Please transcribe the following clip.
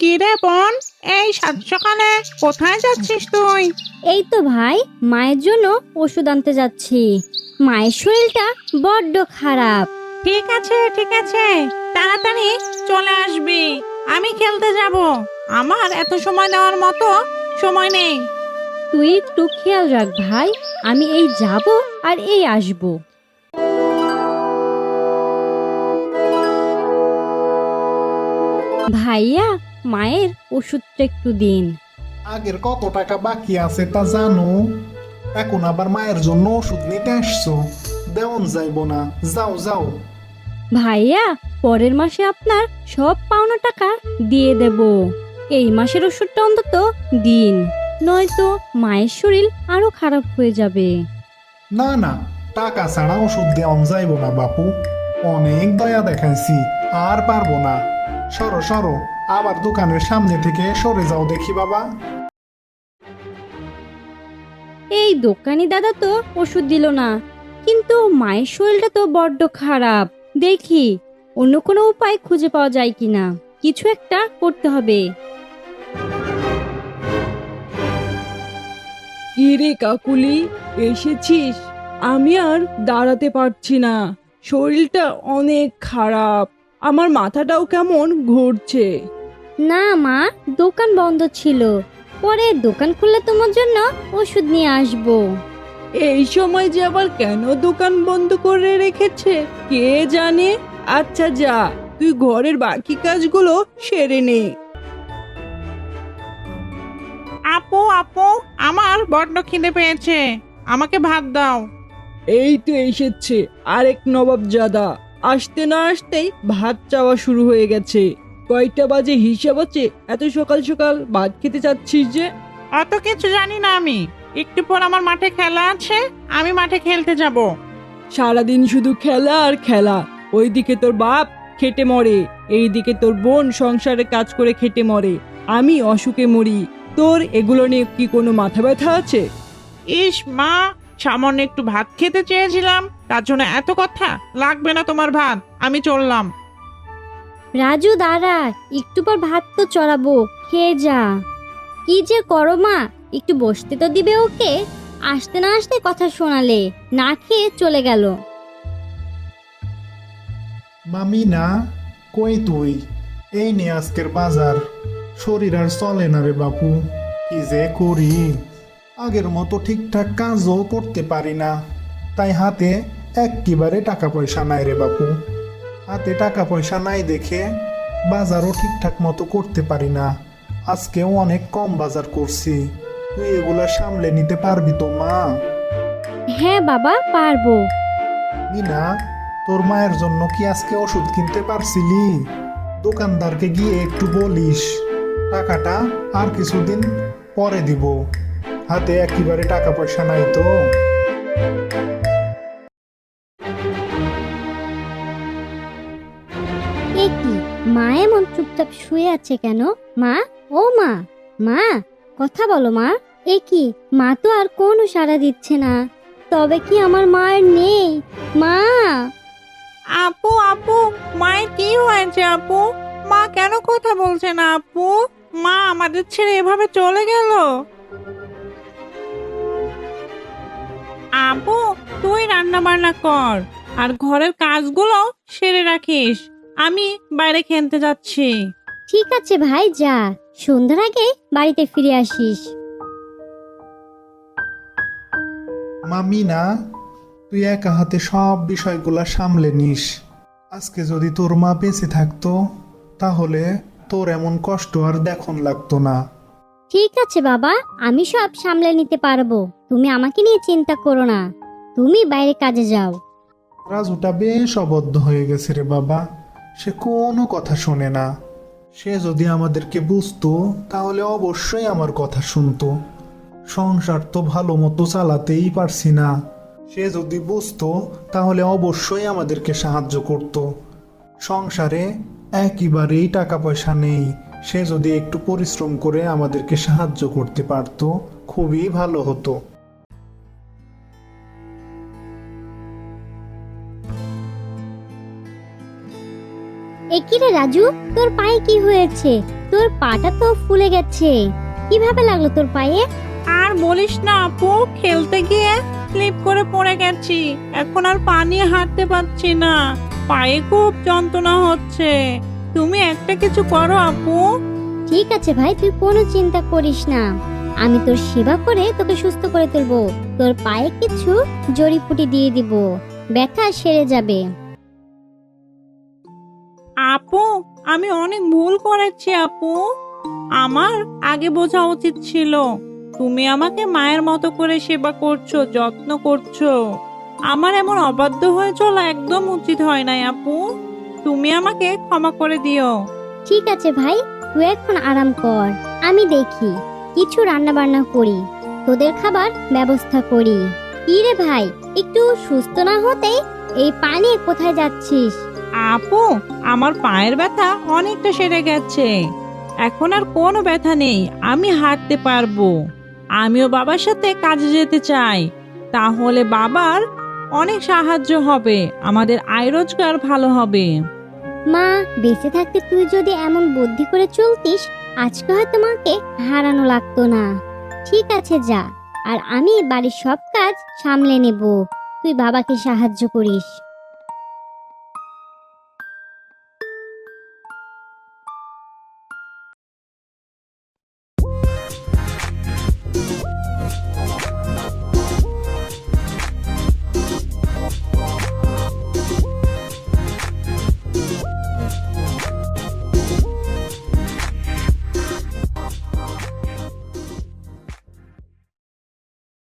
কি রে বোন এই সাত সকালে কোথায় যাচ্ছিস তুই? এই তো ভাই মায়ের জন্য ওষুধ আনতে যাচ্ছি। মায়ের শরীরটা বড্ড খারাপ। ঠিক আছে ঠিক আছে। তাড়াতাড়ি চলে আসবি। আমি খেলতে যাব। আমার এত সময় নেওয়ার মতো সময় নেই। তুই একটু খেয়াল রাখ ভাই আমি এই যাব আর এই আসব। ভাইয়া মায়ের ওষুধটা একটু দিন। আগের কত টাকা বাকি আছে তা জানো? এখন আবার মায়ের জন্য ওষুধ নিতে আসছো। দেওন যাইব না। যাও যাও। ভাইয়া পরের মাসে আপনার সব পাওনা টাকা দিয়ে দেব। এই মাসের ওষুধটা অন্তত দিন। নয়তো মায়ের শরীর আরও খারাপ হয়ে যাবে। না না। টাকা ছাড়া ওষুধ দেওয়ান যাইব না বাপু। অনেক দয়া দেখাইছি। আর পারব না। সরো সরো। আবার দোকানের সামনে থেকে সরে যাও দেখি বাবা। এই দোকানি দাদা তো ওষুধ দিল না কিন্তু মায়ের শরীরটা তো বড্ড খারাপ। দেখি অন্য কোনো উপায় খুঁজে পাওয়া যায় কিনা কিছু একটা করতে হবে। কি রে কাকুলি এসেছিস? আমি আর দাঁড়াতে পারছি না শরীরটা অনেক খারাপ আমার মাথাটাও কেমন ঘুরছে। না মা দোকান বন্ধ ছিল। পরে দোকান খুললে তোমার জন্য ওষুধ নিয়ে আসব। এই সময় যে আবার কেন দোকান বন্ধ করে রেখেছে কে জানে? আচ্ছা যা তুই ঘরের বাকি কাজগুলো সেরে নে। আপু আপু আমার বড্ড খিদে পেয়েছে। আমাকে ভাত দাও। এই তো এসেছে আরেক নবাবজাদা। আসতে না আসতেই ভাত চাওয়া শুরু হয়ে গেছে। কয়টা বাজে হিসাব আছে এত সকাল সকাল ভাত খেতে চাচ্ছিস যে? অত কিছু জানি না আমি। একটু পর আমার মাঠে খেলা আছে আমি মাঠে খেলতে যাব। সারাদিন শুধু খেলা আর খেলা। ওইদিকে তোর বাপ খেটে মরে এইদিকে তোর বোন সংসারে কাজ করে খেটে মরে। আমি অসুখে মরি। তোর এগুলো নিয়ে কি কোনো মাথা ব্যথা আছে? ইস মা সামান্য একটু ভাত খেতে চেয়েছিলাম। তার জন্য এত কথা। লাগবে না তোমার ভাত। আমি চললাম। রাজু দাঁড়া একটু পর ভাত তো চড়াবো। খেয়ে যা। কি যে করো মা, একটু বসতে তো দিবে ওকে। আসতে না আসতে কথা শোনালে, না খেয়ে চলে গেল। মামি না, কই তুই? এই নে আজকের বাজার। শরীর আর চলে না রে বাপু। কি যে করি? আগের মতো ঠিকঠাক কাজও করতে পারি না। তাই হাতে একেবারে টাকা পয়সা নাই রে বাপু। হাতে টাকা পয়সা নাই দেখে বাজারও ঠিকঠাক মতো করতে পারি না। আজকেও অনেক কম বাজার করছি। তুই এগুলা সামলে নিতে পারবি তো মা? হ্যাঁ বাবা পারব। মিনা তোর মায়ের জন্য কি আজকে ওষুধ কিনতে পারছিলি? দোকানদারকে গিয়ে একটু বলিস। টাকাটা আর কিছুদিন পরে দিব। হাতে একেবারে টাকা পয়সা নাই তো। এ কি? মা এমন চুপচাপ শুয়ে আছে কেন? মা? ও মা! মা! কথা বলো মা। এ কি? মা তো আর কোনো সাড়া দিচ্ছে না। তবে কি আমার মায়ের নেই? মা! আপু আপু! মায়ের কি হয়েছে, আপু? মা কেন কথা বলছে না, আপু? মা, আমাদের ছেড়ে এভাবে চলে গেল। আপু, তুই রান্না বান্না কর, আর ঘরের কাজগুলো সেরে রাখিস। আমি বাইরে খেলতে যাচ্ছি। ঠিক আছে ভাই যা। সন্ধ্যার আগে বাড়িতে ফিরে আসিস। মামি না তুই একা হাতে সব বিষয়গুলা সামলে নিস। আজকে যদি তোর মা বেঁচে থাকতো তাহলে তোর এমন কষ্ট আর দেখন লাগতো না। ঠিক আছে বাবা আমি সব সামলে নিতে পারব। তুমি আমাকে নিয়ে চিন্তা করো না। তুমি বাইরে কাজে যাও। রাজুটা বেশ অবদ্ধ হয়ে গেছে রে বাবা। সে কোনো কথা শোনে না। সে যদি আমাদেরকে বুঝতো, তাহলে অবশ্যই আমার কথা শুনতো। সংসার তো ভালো মতো চালাতেই পারছি না। সে যদি বুঝতো, তাহলে অবশ্যই আমাদেরকে সাহায্য করত। সংসারে একেবারেই টাকা পয়সা নেই। সে যদি একটু পরিশ্রম করে আমাদেরকে সাহায্য করতে পারতো, খুবই ভালো হতো। এ কি রে রাজু তোর পায়ে কি হয়েছে? তোর পাটা তো ফুলে গেছে। কীভাবে লাগল তোর পায়ে? আর বলিস না আপু খেলতে গিয়ে স্লিপ করে পড়ে গেছি। এখন আর পানি হাঁটতে পারছি না। পায়ে খুব যন্ত্রণা হচ্ছে। তুমি একটা কিছু করো আপু। ঠিক আছে ভাই তুই কোনো চিন্তা করিস না। আমি তোর সেবা করে তোকে সুস্থ করে তুলবো। তোর পায়ে কিছু জড়িপুটি দিয়ে দিব। ব্যথা সেরে যাবে। আপু, আমি অনেক ভুল করেছি আপু। আমার আগে বোঝা উচিত ছিল, তুমি আমাকে মায়ের মতো করে সেবা করছ, যত্ন করছ। আমার এমন অবাধ্য হয়ে চলা একদম উচিত হয় নাই আপু। তুমি আমাকে ক্ষমা করে দিও। ঠিক আছে ভাই, তুই এখন আরাম কর, আমি দেখি, কিছু রান্না বান্না করি, তোদের খাবার ব্যবস্থা করি। কি রে ভাই, একটু সুস্থ না হতেই এই পানি কোথায় যাচ্ছিস? আপু, আমার পায়ের ব্যথা অনেকটা সেরে গেছে। এখন আর কোনো ব্যথা নেই, আমি হাঁটতে পারব। আমিও বাবার সাথে কাজে যেতে চাই। তাহলে বাবার অনেক সাহায্য হবে, আমাদের আয় রোজগার ভালো হবে। মা, বেঁচে থাকতে তুই যদি এমন বুদ্ধি করে চলতিস, আজকে হয়তো মাকে হারানো লাগতো না। ঠিক আছে, যা। আর আমি বাড়ির সব কাজ সামলে নেব। তুই বাবাকে সাহায্য করিস।